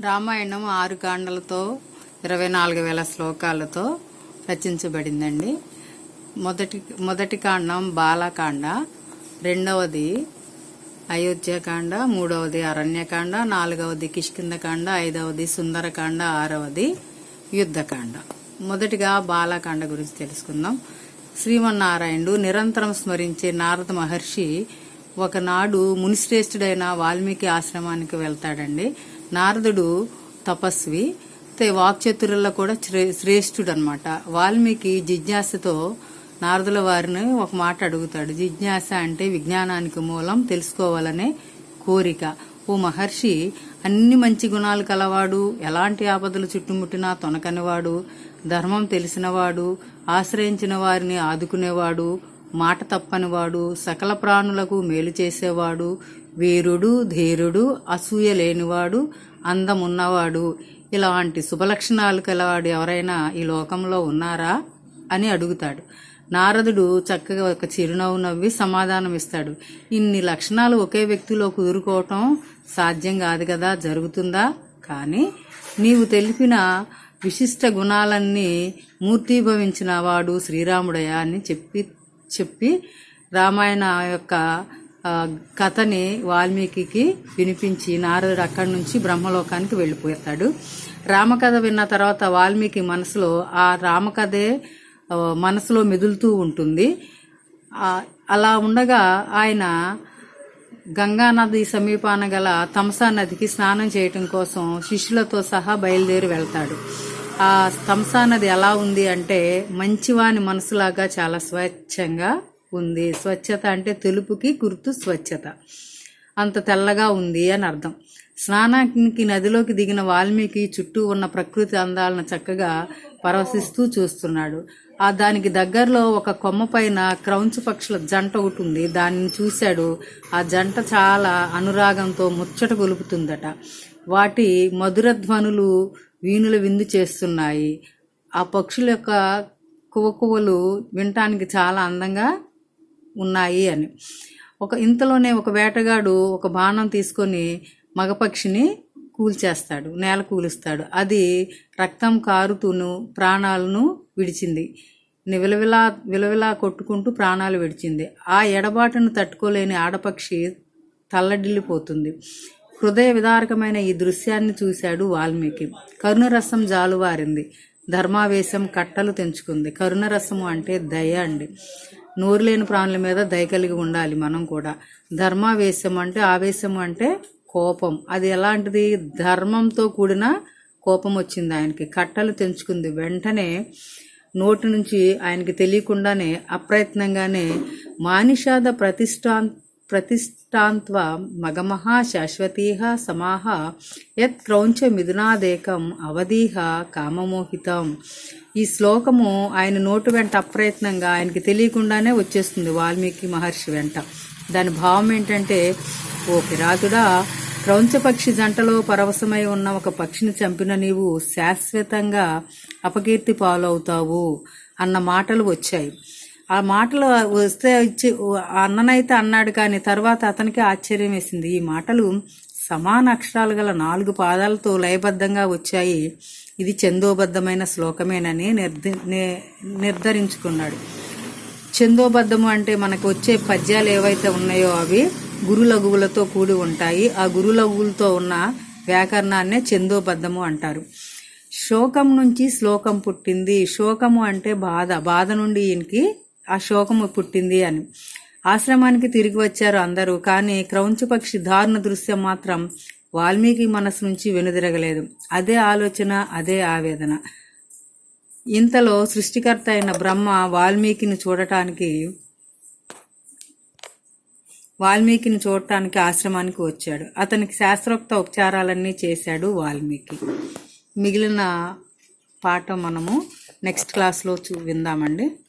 రామాయణం ఆరు కాండలతో ఇరవై నాలుగు వేల శ్లోకాలతో రచించబడిందండి. మొదటి మొదటి కాండం బాలకాండ రెండవది అయోధ్యకాండ మూడవది అరణ్యకాండ నాలుగవది కిష్కిందకాండ ఐదవది సుందరకాండ ఆరవది యుద్ధకాండ. మొదటిగా బాలకాండ గురించి తెలుసుకుందాం. శ్రీమన్నారాయణుడు నిరంతరం స్మరించే నారద మహర్షి ఒకనాడు మునిశ్రేష్ఠుడైన వాల్మీకి ఆశ్రమానికి వెళ్తాడండి. నారదుడు తపస్వి వాక్చతురుల్లో కూడా శ్రేష్ఠుడు అనమాట వాల్మీకి జిజ్ఞాసతో నారదుల వారిని ఒక మాట అడుగుతాడు. జిజ్ఞాస అంటే విజ్ఞానానికి మూలం తెలుసుకోవాలనే కోరిక. ఓ మహర్షి అన్ని మంచి గుణాలు కలవాడు ఎలాంటి ఆపదలు చుట్టుముట్టినా తొనకనివాడు ధర్మం తెలిసినవాడు ఆశ్రయించిన వారిని ఆదుకునేవాడు మాట తప్పనివాడు సకల ప్రాణులకు మేలు చేసేవాడు వీరుడు ధీరుడు అసూయ లేనివాడు అందమున్నవాడు. ఇలాంటి శుభలక్షణాలు కలవాడు ఎవరైనా ఈ లోకంలో ఉన్నారా? అని అడుగుతాడు. నారదుడు చక్కగా ఒక చిరునవ్వు నవ్వి సమాధానం ఇస్తాడు ఇన్ని లక్షణాలు ఒకే వ్యక్తిలో కుదురుకోవటం సాధ్యం కాదు కదా? జరుగుతుందా? కానీ నీవు తెలిపిన విశిష్ట గుణాలన్నీ మూర్తీభవించిన వాడు శ్రీరాముడయ్యా అని చెప్పి చెప్పి రామాయణ యొక్క కథని వాల్మీకి వినిపించి నారదుడు అక్కడి నుంచి బ్రహ్మలోకానికి వెళ్ళిపోతాడు. రామకథ విన్న తర్వాత వాల్మీకి మనసులో ఆ రామకథే మనసులో మెదులుతూ ఉంటుంది. అలా ఉండగా ఆయన గంగానది సమీపాన గల తమసా నదికి స్నానం చేయటం కోసం శిష్యులతో సహా బయలుదేరి వెళ్తాడు. ఆ తమసా నది ఎలా ఉంది అంటే మంచివాని మనసులాగా చాలా స్వచ్ఛంగా ఉంది. స్వచ్ఛత అంటే తెలుపుకి గుర్తు స్వచ్ఛత. అంత తెల్లగా ఉంది అని అర్థం. స్నానానికి నదిలోకి దిగిన వాల్మీకి చుట్టూ ఉన్న ప్రకృతి అందాలను చక్కగా పరవశిస్తూ చూస్తున్నాడు. ఆ దానికి దగ్గరలో ఒక కొమ్మ పైన క్రౌంచ పక్షుల జంట ఒకటి ఉంది. దానిని చూశాడు. ఆ జంట చాలా అనురాగంతో ముచ్చట గొలుపుతుందట. వాటి మధుర ధ్వనులు వీణుల విందు చేస్తున్నాయి. ఆ పక్షుల యొక్క కువకువలు వినటానికి చాలా అందంగా ఉన్నాయి అని. ఒక ఇంతలోనే ఒక వేటగాడు ఒక బాణం తీసుకొని మగపక్షిని కూల్చేస్తాడు నేల కూలుస్తాడు. అది రక్తం కారుతూను ప్రాణాలను విడిచింది. విలవిలా విలవిలా కొట్టుకుంటూ ప్రాణాలు విడిచింది. ఆ ఎడబాటును తట్టుకోలేని ఆడపక్షి తల్లడిల్లిపోతుంది. హృదయ విదారకమైన ఈ దృశ్యాన్ని చూశాడు వాల్మీకి. కరుణరసం జాలువారింది. ధర్మావేశం కట్టలు తెంచుకుంది. కరుణరసము అంటే దయ అండి. నోరు లేని ప్రాణుల మీద దయ కలిగి ఉండాలి మనం కూడా. ధర్మావేశం అంటే ఆవేశం అంటే కోపం. అది ఎలాంటిది? ధర్మంతో కూడిన కోపం వచ్చింది ఆయనకి. కట్టలు తెంచుకుంది. వెంటనే నోటి నుంచి ఆయనకి తెలియకుండానే అప్రయత్నంగానే మానిషాద ప్రతిష్టాన్ ప్రతిష్టాంత్వ మగమహ శాశ్వతీహ సమాహ యత్ క్రౌంచ మిథునాదేకం అవధీహ కామమోహితం. ఈ శ్లోకము ఆయన నోటు వెంట అప్రయత్నంగా ఆయనకి తెలియకుండానే వచ్చేస్తుంది వాల్మీకి మహర్షి వెంట. దాని భావం ఏంటంటే ఓ పిరాతుడా క్రౌంచపక్షి జంటలో పరవశమై ఉన్న ఒక పక్షిని చంపిన నీవు శాశ్వతంగా అపకీర్తి పాలవుతావు అన్న మాటలు వచ్చాయి. ఆ మాటలు వస్తే ఇచ్చి అన్ననైతే అన్నాడు కానీ తర్వాత అతనికి ఆశ్చర్యం వేసింది. ఈ మాటలు సమాన అక్షరాలు గల నాలుగు పాదాలతో లయబద్ధంగా వచ్చాయి. ఇది చందోబద్ధమైన శ్లోకమేనని నిర్ధ ని- నిర్ధారించుకున్నాడు. చందోబద్ధము అంటే మనకు వచ్చే పద్యాలు ఏవైతే ఉన్నాయో అవి గురులఘువులతో కూడి ఉంటాయి. ఆ గురులఘువులతో ఉన్న వ్యాకరణాన్నే చందోబద్ధము అంటారు. శోకం నుంచి శ్లోకం పుట్టింది. శోకము అంటే బాధ. బాధ నుండి ఈయనకి ఆ శోకము పుట్టింది అని. ఆశ్రమానికి తిరిగి వచ్చారు అందరూ కానీ క్రౌంచ పక్షి దారుణ దృశ్యం మాత్రం వాల్మీకి మనసు నుంచి వెనుదిరగలేదు. అదే ఆలోచన అదే ఆవేదన. ఇంతలో సృష్టికర్త అయిన బ్రహ్మ వాల్మీకిని చూడటానికి వాల్మీకిని చూడటానికి ఆశ్రమానికి వచ్చాడు. అతనికి శాస్త్రోక్త ఉపచారాలన్నీ చేశాడు వాల్మీకి. మిగిలిన పాఠం మనము నెక్స్ట్ క్లాస్లో చూ విందామండి.